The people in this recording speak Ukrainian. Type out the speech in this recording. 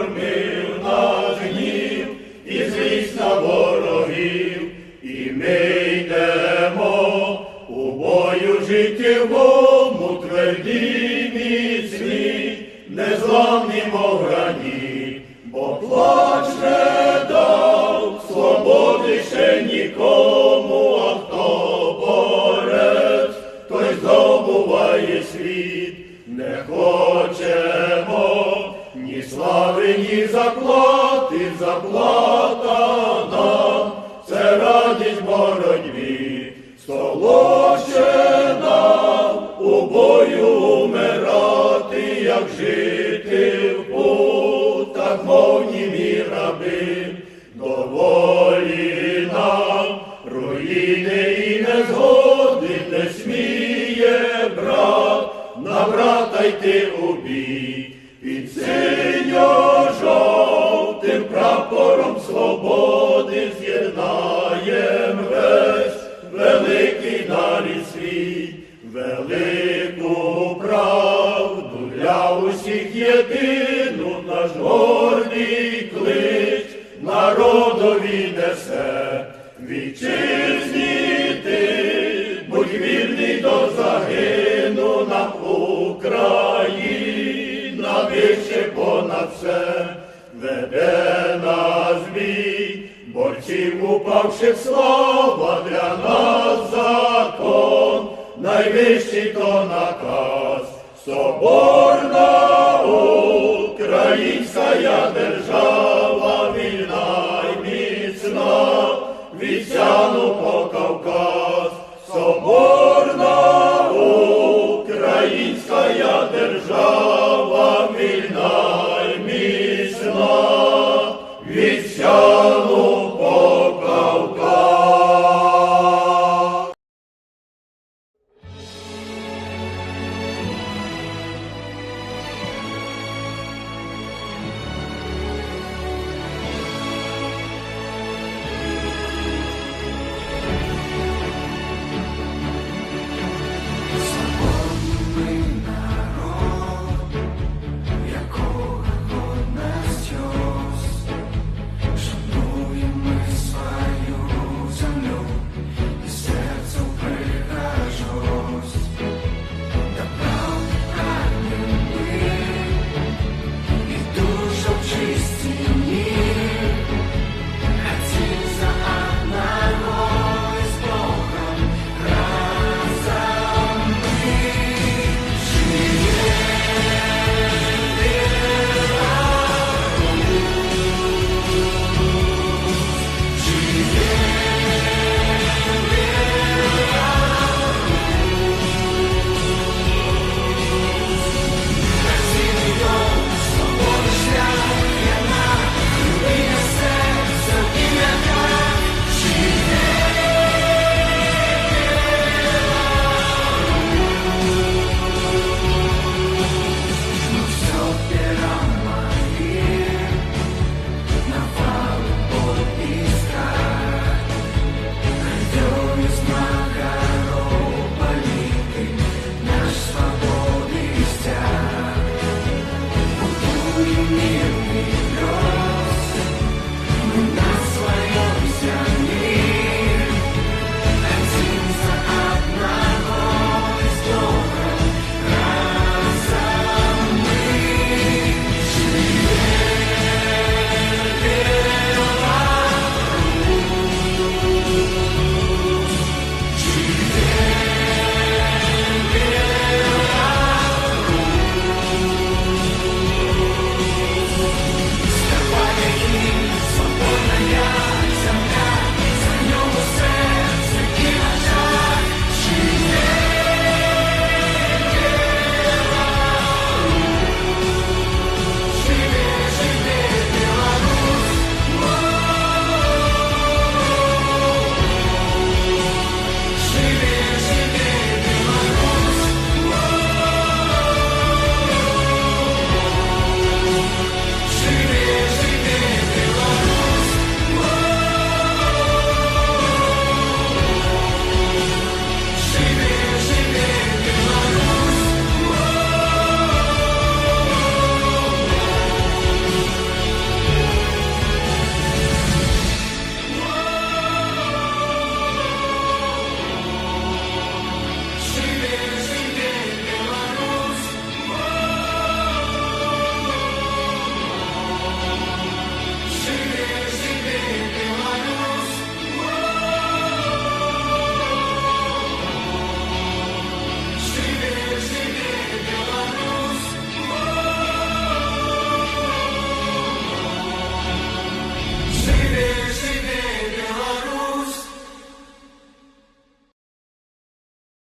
кормив наш гнів і злість на ворогів, і ми йдемо у бою життєвому тверді міцні, незламні мов граніт, бо плач ні слави, заплати, заплата нам, це радість боротьбі, нам у бою умирати, як жити в путах, мов німі раби, наш клич народові несе. Вітчизні ти, будь вірний до загину нам Україна. Вище понад все веде нас бій, борців упавших слава для нас закон, найвищий то наказ, соборна українська держава,